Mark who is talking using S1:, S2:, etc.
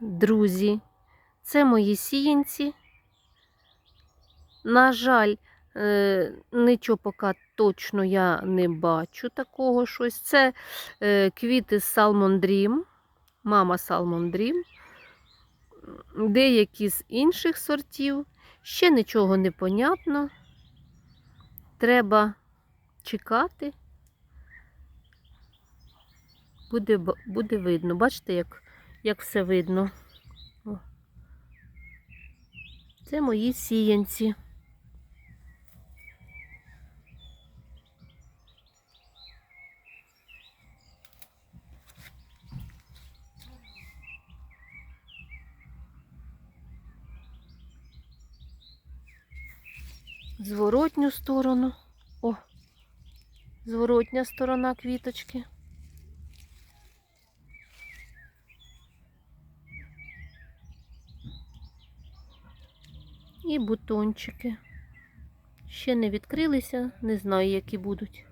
S1: друзі, це мої сіянці. На жаль, е, нічого поки точно я не бачу такого щось. Це е, квіти з Salmon Dream, мама Salmon Dream. Деякі з інших сортів. Ще нічого не понятно. Треба чекати. Буде, буде видно. Бачите, як, як все видно. Це мої сіянці. Зворотню сторону. О, зворотня сторона квіточки. І бутончики. Ще не відкрилися, не знаю, які будуть.